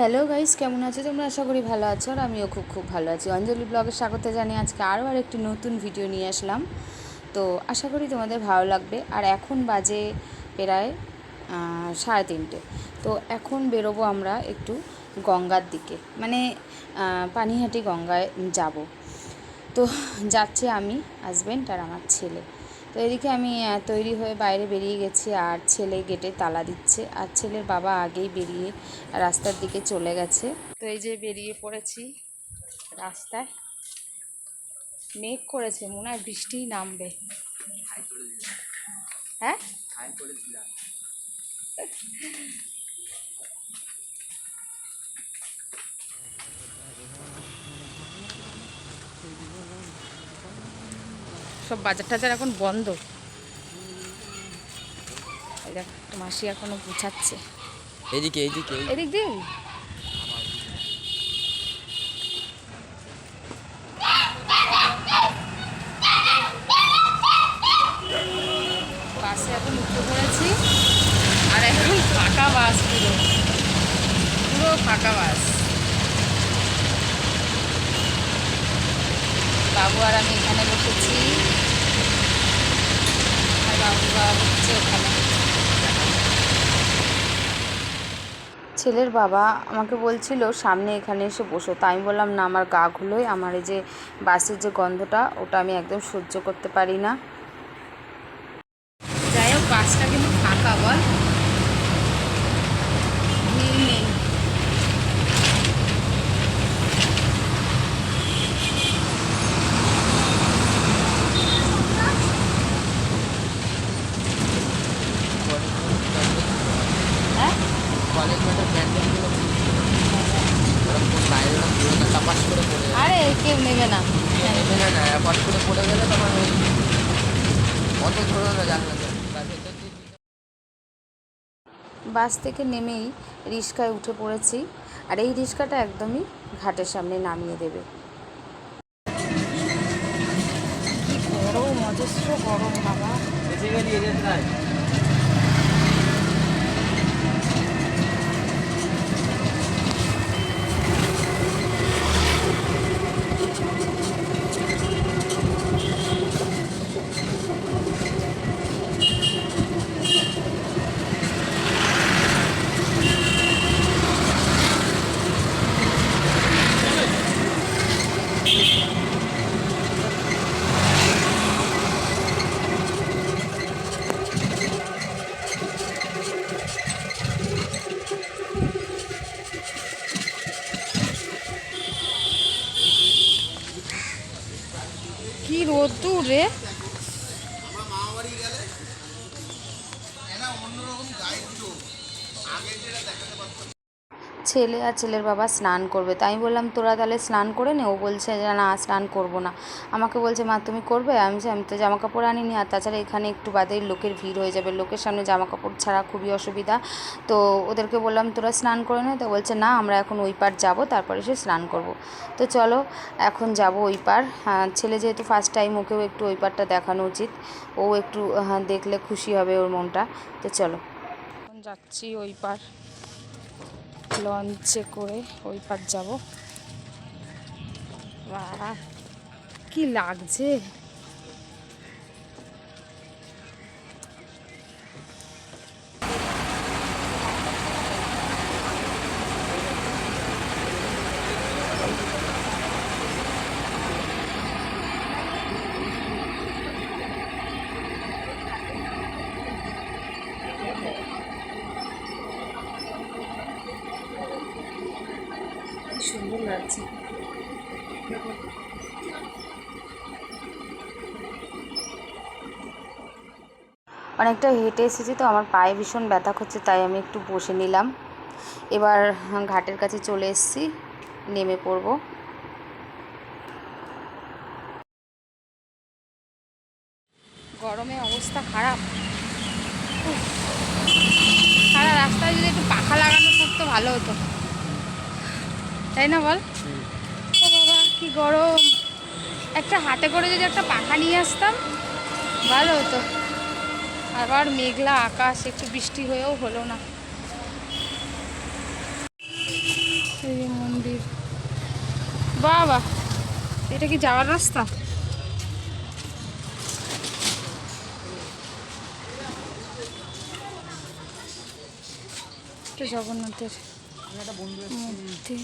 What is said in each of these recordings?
Hello guys কেমন আছো? তোমরা আশা করি ভালো আছো আর আমিও খুব খুব ভালো আছি। অঞ্জলি ব্লগের স্বাগত জানিয়ে আজকে আরও আর একটি নতুন ভিডিও নিয়ে আসলাম। তো আশা করি তোমাদের ভালো লাগবে। আর এখন বাজে প্রায় সাড়ে তিনটে। তো এখন বেরোবো আমরা একটু গঙ্গার দিকে। মানে পানিহাটি গঙ্গায় যাব। তো যাচ্ছে আমি হাজব্যান্ড আর আমার ছেলে। তো এদিকে আমি তৈরি হয়ে বাইরে বেরিয়ে গেছি। আর ছেলে গেটে তালা দিচ্ছে। আর ছেলের বাবা আগেই বেরিয়ে রাস্তার দিকে চলে গেছে। তো এই যে বেরিয়ে পড়েছি রাস্তায়। মেঘ করেছে, মনে হয় বৃষ্টিই নামবে। হ্যাঁ? সব বাজার টাজার এখন বন্ধ। দেখ মাসি এখনও গুছাচ্ছে। এদিকে এদিকে এদিক দিয়ে বাসে এখন উঠে পড়েছি আর এখন ফাঁকা বাস পুরো পুরো ফাঁকা বাস বাবু আর আমি এখানে বসেছি ছেলের বাবা আমাকে বলছিল, সামনে এখানে এসে বসো। তাই আমি বললাম, না, আমার গা ঘুলোয়। আমার এই যে বাসের যে গন্ধটা, ওটা আমি একদম সহ্য করতে পারি না। যাই হোক, বাসটা কিন্তু ফাঁকা বল ভিড় নেই হ্যাঁ কলেজ মাঠের প্যান্ডেলগুলো ওরকম বাইরে ওরকম পুরো না টাপাস করে পড়ে যাবে আরে কেউ নেবে না না করে পড়ে গেলে তোমার ওই অত না জানলা বাস থেকে নেমেই রিক্সায় উঠে পড়েছি আর এই রিক্সাটা একদমই ঘাটের সামনে নামিয়ে দেবে। কি গরম অজস্র গরম বাবা। ছেলে আর ছেলের বাবা স্নান করবে। তাই বললাম তোরা তাহলে স্নান করে নে। ও বলছে যে না স্নান করব না। আমাকে বলছে মা তুমি করবে? আমি বলছি, আমি তো জামা কাপড় আনিনি। আর তাছাড়া এখানে একটু বাদেই লোকের ভিড় হয়ে যাবে। লোকের সামনে জামা কাপড় ছাড়া খুবই অসুবিধা। তো ওদেরকে বললাম তোরা স্নান করে নে। তো বলছে না আমরা এখন ওই পার যাব তারপরে সে স্নান করব। তো চলো এখন যাব ওই পার। হ্যাঁ, ছেলে যেহেতু ফার্স্ট টাইম ওকেও একটু ওই পারটা দেখানো উচিত। ও একটু হ্যাঁ, দেখলে খুশি হবে ওর মনটা। তো চলো। যাচ্ছি ওই পার। লঞ্চে করে ওই পার যাব। কি লাগছে? সুন্দর লাগছে। অনেকটা হেঁটে এসেছি তো, আমার পায়ে ভীষণ ব্যথা করছে, তাই আমি একটু বসে নিলাম। এবার ঘাটের কাছে চলে এসেছি, নেমে পড়ব। গরমে অবস্থা খারাপ। সারা রাস্তায় যদি একটু পাখা লাগানো থাকতো, ভালো হতো। তাই না বল? ও বাবা কি গরম। একটা হাতে করে যদি একটা পাখা নিয়ে আসতাম ভালো হতো। আবার মেঘলা আকাশ একটু বৃষ্টি হয়েও হলো না। মন্দির। বাবা এটা কি যাওয়ার রাস্তা? জগন্নাথের মূর্তি।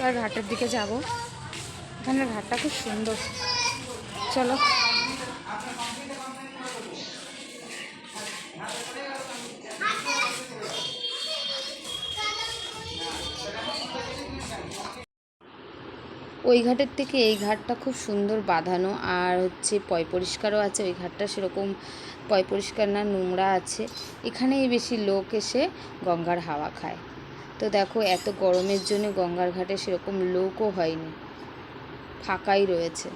এবার ঘাটের দিকে যাব। এখানের ঘাটটা খুব সুন্দর। চলো। ওই ঘাটের থেকে এই ঘাটটা খুব সুন্দর বাঁধানো, আর হচ্ছে পয় পরিষ্কারও আছে। ওই ঘাটটা সেরকম পয় পরিষ্কার না, নোংরা আছে। এখানেই বেশি লোক এসে গঙ্গার হাওয়া খায়। তো দেখো, এত গরমের জন্য গঙ্গার ঘাটে সেরকম লোকও হয়নি। ফাঁকাই রয়েছে।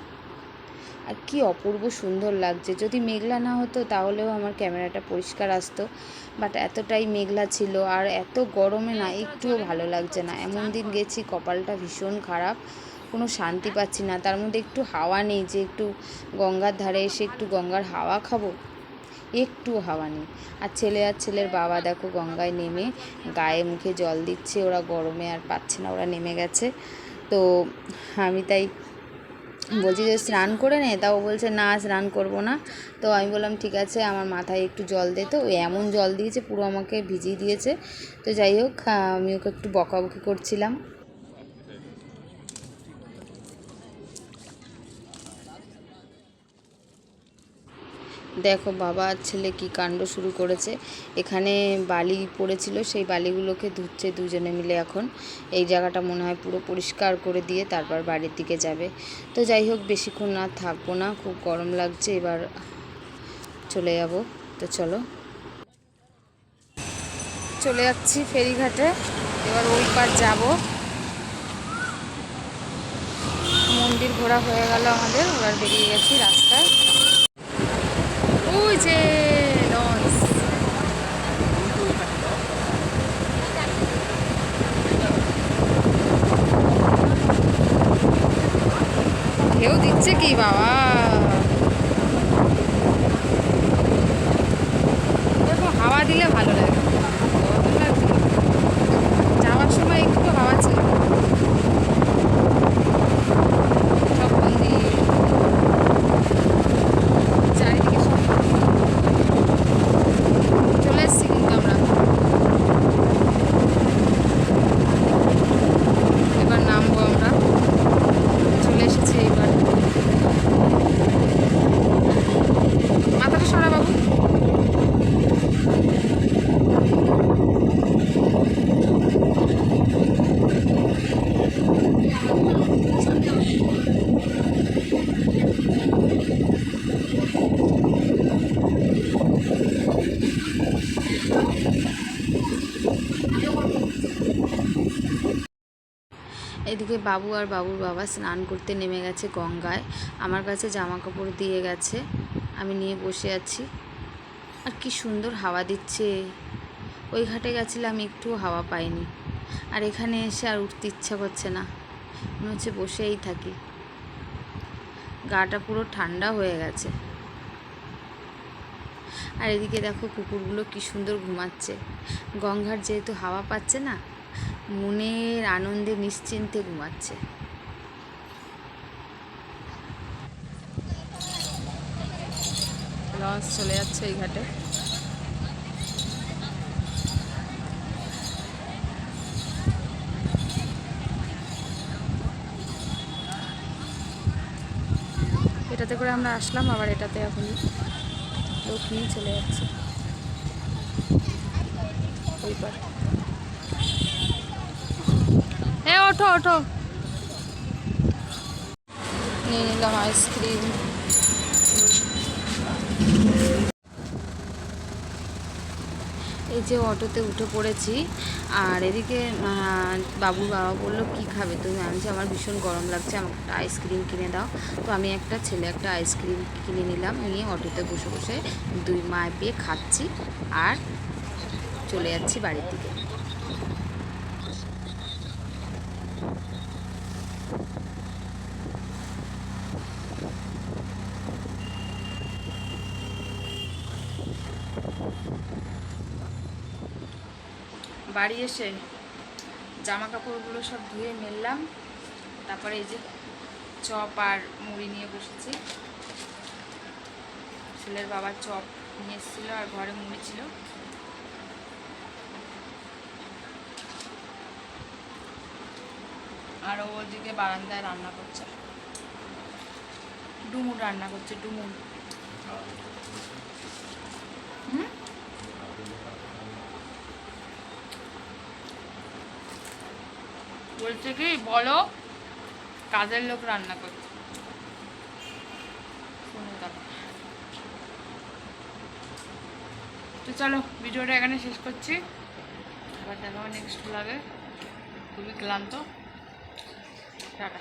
আর কি অপূর্ব সুন্দর লাগছে। যদি মেঘলা না হতো, তাহলেও আমার ক্যামেরাটা পরিষ্কার আসতো। বাট এতটাই মেঘলা ছিল, আর এত গরমে না, একটুও ভালো লাগছে না। এমন দিন গেছি, কপালটা ভীষণ খারাপ। কোনো শান্তি পাচ্ছি না। তার মধ্যে একটু হাওয়া নেই যে, একটু গঙ্গার ধারে এসে একটু গঙ্গার হাওয়া খাব। একটু হাওয়া নেই। আর ছেলে আর ছেলের বাবা দেখো গঙ্গায় নেমে গায়ে মুখে জল দিচ্ছে, ওরা গরমে আর পাচ্ছে না, ওরা নেমে গেছে। তো আমি তাই বলছি যে স্নান করে নে তাও বলছে না, স্নান করব না। তো আমি বললাম, ঠিক আছে, আমার মাথায় একটু জল দে তো। এমন জল দিয়েছে, পুরো আমাকে ভিজিয়ে দিয়েছে। তো যাই হোক আমি ওকে একটু বকাবকি করছিলাম। দেখো বাবা আর ছেলে কি কাণ্ড শুরু করেছে। এখানে বালি পড়েছিল, সেই বালিগুলোকে ধুচ্ছে দুজনে মিলে এখন। এই জায়গাটা মনে হয় পুরো পরিষ্কার করে দিয়ে তারপর বাড়ির দিকে যাবে। তো যাই হোক, বেশিক্ষণ না থাকব না, খুব গরম লাগছে, এবার চলে যাব। তো চলো। চলে যাচ্ছি ফেরিঘাটে, এবার ওই পার যাব। মন্দির ঘোরা হয়ে গেল আমাদের, এবার বেরিয়ে গেছি রাস্তায়। ওই যে লঞ্চ ঢেউ দিচ্ছে কি বাবা এরকম হাওয়া দিলে ভালো লাগে যাওয়ার সময় একটু হাওয়া ছিল সব মন্দির চারিদিকে সব চলে এসছি কিন্তু আমরা এবার নামবো আমরা চলে এসেছি এবার মাথাটা সরা বাবু এদিকে বাবু আর বাবুর বাবা স্নান করতে নেমে গেছে গঙ্গায়। আমার কাছে জামা কাপড় দিয়ে গেছে। আমি নিয়ে বসে আছি। আর কি সুন্দর হাওয়া দিচ্ছে। ওই ঘাটে গেছিলাম একটু হাওয়া পাইনি। আর এখানে এসে আর উঠতে ইচ্ছা করছে না। মনে হচ্ছে বসেই থাকি। গাটা পুরো ঠান্ডা হয়ে গেছে। আর এদিকে দেখো কুকুরগুলো কি সুন্দর ঘুমাচ্ছে। গঙ্গার যেহেতু হাওয়া পাচ্ছে না মনের আনন্দে নিশ্চিন্তে ঘুমাচ্ছে। লঞ্চ চলে যাচ্ছে এই ঘাটে। এটাতে করে আমরা আসলাম, আবার এটাতে এখন লোক নিয়ে চলে যাচ্ছে। ওই পার। হ্যাঁ ওঠো ওঠো। নিয়ে নিলাম আইসক্রিম। এই যে অটোতে উঠে পড়েছি, আর এদিকে বাবুর বাবা বলল, কি খাবে তুমি? আমি যে, আমার ভীষণ গরম লাগছে, আমাকে একটা আইসক্রিম কিনে দাও। তো আমি একটা ছেলে একটা আইসক্রিম কিনে নিলাম, নিয়ে অটোতে বসে বসে দুই মায় পেয়ে খাচ্ছি, আর চলে যাচ্ছি বাড়ির দিকে। বাড়ি এসে জামা কাপড়গুলো সব ধুয়ে মেললাম। তারপরে এই যে চপ আর মুড়ি নিয়ে বসেছি। ছেলের বাবার চপ নিয়ে এসেছিল আর ঘরে মুড়ি ছিল। আর ওদিকে বারান্দায় রান্না করছে। ডুমুর রান্না করছে, ডুমুর। বলছে কি, বলো, কাজের লোক রান্না করছে। দেখো তো চলো, ভিডিওটা এখানে শেষ করছি। আবার দেখাবো নেক্সট লাগে খুবই ক্লান্ত। টাটা।